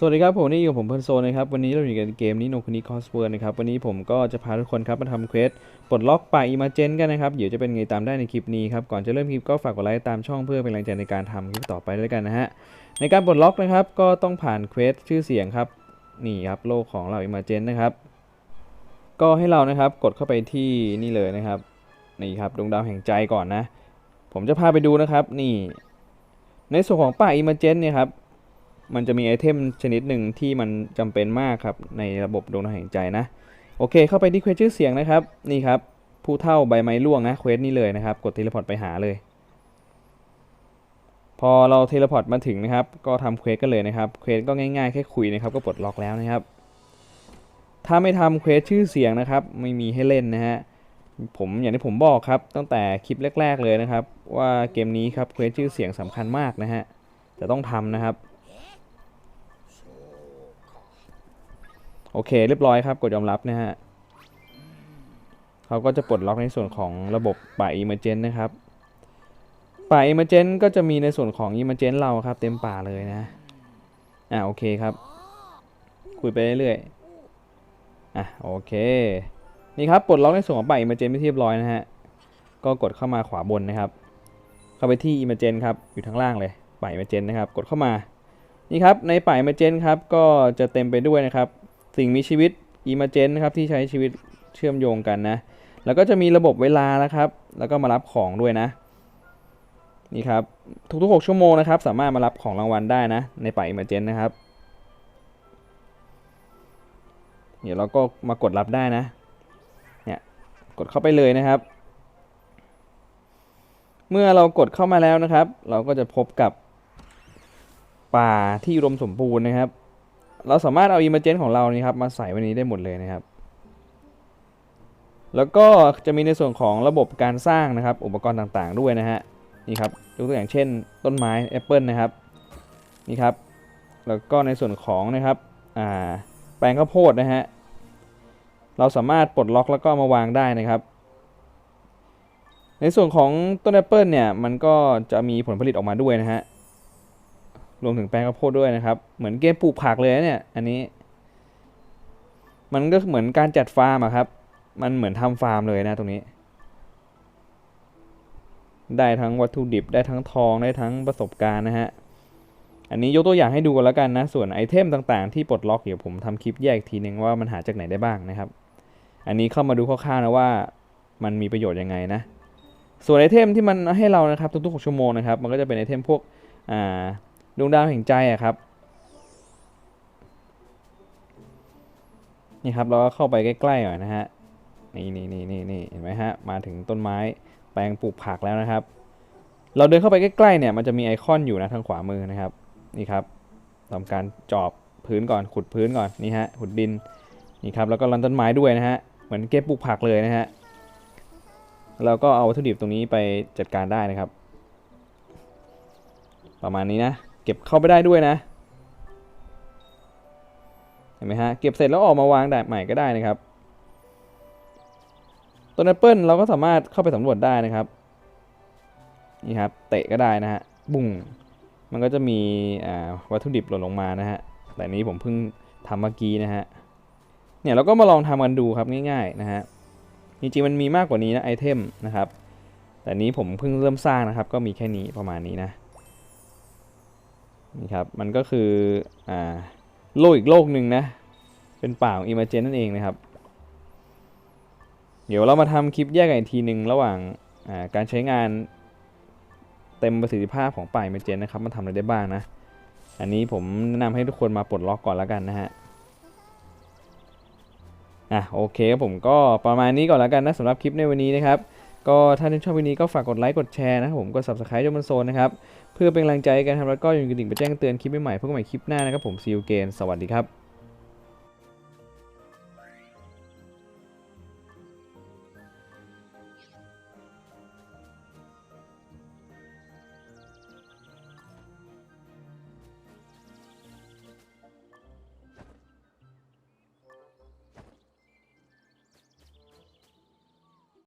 สวัสดีครับผมนี่อยู่กับผมเพิร์นโซนนะครับวันนี้เราอยู่กันเกมนี้โนคุนิคอสเวิร์นะครับวันนี้ผมก็จะพาทุกคนครับมาทำเควสปลดล็อกป่าอิมาเจนกันนะครับเดี๋ยวจะเป็นไงตามได้ในคลิปนี้ครับก่อนจะเริ่มคลิปก็ฝากกดไลค์ตามช่องเพื่อเป็นแรงใจในการทำคลิปต่อไปด้วยกันนะฮะในการปลดล็อกนะครับก็ต้องผ่านเควสชื่อเสียงครับนี่ครับโลกของเราอิมาเจนนะครับก็ให้เรานะครับกดเข้าไปที่นี่เลยนะครับนี่ครับดวงดาวแห่งใจก่อนนะ ผมจะพาไปดูนะครับนี่ในส่วนของป่าอิมาเจนเนี่ยครับ มันจะมีไอเทมชนิดหนึ่งที่มันจำเป็นมากครับ ในระบบดวงดาวแห่งใจนะ โอเค เข้าไปที่เควสชื่อเสียงนะครับ นี่ครับ ผู้เท่าใบไม้ร่วงนะเควสนี้เลยนะครับ กดเทเลพอร์ตไปหาเลย พอเราเทเลพอร์ตมาถึงนะครับ ก็ทำเควสกันเลยนะครับ เควสก็ง่ายๆ แค่คุยนะครับ ก็ปลดล็อกแล้วนะครับ ถ้าไม่ทำเควสชื่อเสียงนะครับ ไม่มีให้เล่นนะฮะผมอย่างที่ผมบอกครับ ตั้งแต่คลิปแรก ๆ เลยนะครับ ว่าเกมนี้ครับเควสชื่อเสียงสำคัญมากนะฮะจะต้องทำนะครับ โอเค เรียบร้อยครับ กดยอมรับนะฮะเขาก็จะปลดล็อกในส่วนของระบบป่า Emergent นะครับ ป่า Emergent ก็จะมีในส่วนของ Emergent เราครับ เต็มป่าเลยนะ อ่าโอเคครับ คุยไปเรื่อยๆ อะโอเค นี่ครับปลดล็อกในส่วนของป่า Emergent ไปที่เรียบร้อยนะฮะ ก็กดเข้ามาขวาบนนะครับ เข้าไปที่ Emergent ครับ อยู่ทางล่างเลยป่า Emergent นะครับ กดเข้ามา นี่ครับในป่า Emergent ครับ ก็จะเต็มไปด้วยนะครับ สิ่งมีชีวิต e m e r g e n นะครับที่ใช้ชีวิตเชื่อมโยงกันนะ แล้วก็จะมีระบบเวลานะครับ แล้วก็มารับของด้วยนะ นี่ครับ ทุกๆ 6 ชั่วโมงนะครับ สามารถมารับของรางวัลได้นะ ในป่า e m e r g e n นะครับ เดี๋ยวเราก็มากดรับได้นะ เนี่ยกดเข้าไปเลยนะครับ เมื่อเรากดเข้ามาแล้วนะครับ เราก็จะพบกับป่าที่อุดมสมบูรณ์นะครับ เราสามารถเอาอิมเมจเนของเรานี่ครับมาใส่ไว้นี้ได้หมดเลยนะครับ แล้วก็จะมีในส่วนของระบบการสร้างนะครับ อุปกรณ์ต่างๆด้วยนะฮะนี่ครับยกตัวอย่างเช่น ต้นไม้แอปเปิลนะครับนี่ครับ แล้วก็ในส่วนของนะครับแปลงข้าวโพดนะฮะเราสามารถปลดล็อกแล้วก็มาวางได้นะครับ ในส่วนของต้นแอปเปิลเนี่ยมันก็จะมีผลผลิตออกมาด้วยนะฮะ รวมถึงแปลงข้าวโพดด้วยนะครับ เหมือนเกมปลูกผักเลยเนี่ย อันนี้ มันก็เหมือนการจัดฟาร์มอะครับ มันเหมือนทำฟาร์มเลยนะตรงนี้ ได้ทั้งวัตถุดิบ ได้ทั้งทอง ได้ทั้งประสบการณ์นะฮะ อันนี้ยกตัวอย่างให้ดูกันแล้วกันนะ ส่วนไอเทมต่างๆ ที่ปลดล็อกเดี๋ยวผมทำคลิปแยกอีกทีนึงว่ามันหาจากไหนได้บ้างนะครับ อันนี้เข้ามาดูคร่าวๆนะว่ามันมีประโยชน์ยังไงนะ ส่วนไอเทมที่มันให้เรานะครับทุกๆ6ชั่วโมงนะครับ มันก็จะเป็นไอเทมพวก อ่า ดวงดาวแห่งใจอะครับ นี่ครับเราก็เข้าไปใกล้ๆหน่อยนะฮะ นี่นี่นี่นี่นี่เห็นไหมฮะ มาถึงต้นไม้ แปลงปลูกผักแล้วนะครับ เราเดินเข้าไปใกล้ๆเนี่ยมันจะมีไอคอนอยู่นะทางขวามือนะครับ นี่ครับทำการจอบพื้นก่อนขุดพื้นก่อนนี่ฮะขุดดินนี่ครับแล้วก็รันต้นไม้ด้วยนะฮะเหมือนเก็บปลูกผักเลยนะฮะเราก็เอาวัตถุดิบตรงนี้ไปจัดการได้นะครับ ประมาณนี้นะ เก็บเข้าไปได้ด้วยนะเห็นไหมฮะเก็บเสร็จแล้วออกมาวางได้ใหม่ก็ได้นะครับต้นแอปเปิลเราก็สามารถเข้าไปสำรวจได้นะครับนี่ครับเตะก็ได้นะฮะบุ้งมันก็จะมีวัตถุดิบหล่นลงมานะฮะแต่นี้ผมเพิ่งทำเมื่อกี้นะฮะเนี่ยเราก็มาลองทำกันดูครับง่ายๆนะฮะจริงๆมันมีมากกว่านี้นะไอเทมนะครับแต่นี้ผมเพิ่งเริ่มสร้างนะครับ ก็มีแค่นี้ประมาณนี้นะ นี่ครับมันก็คืออ่าโลกอีกโลกหนึ่งนะ เป็นป่าของอิมเมจนนั่นเองนะครับ เดี๋ยวเรามาทำคลิปแยกกันอีกทีหนึ่งระหว่างาการใช้งานเต็มประสิทธิภาพของป่าอิมเมจนนะครับมันทำอะไรได้บ้างนะ อันนี้ผมแนะนำให้ทุกคนมาปลดล็อกก่อนแล้วกันนะฮะอะโอเคครับผมก็ประมาณนี้ก่อนแล้วกันนะสำหรับคลิปในวันนี้นะครับ ก็ถ้าท่านชอบวิดีโอนี้ก็ฝากกดไลค์กดแชร์นะครับผมกด subscribe จนมันโซนนะครับเพื่อเป็นกำลังใจกันทำแล้วก็อย่าลืมกระดิ่งไปแจ้งเตือนคลิปใหม่ๆพบกันใหม่คลิปหน้านะครับผมซีอูเกนสวัสดีครับ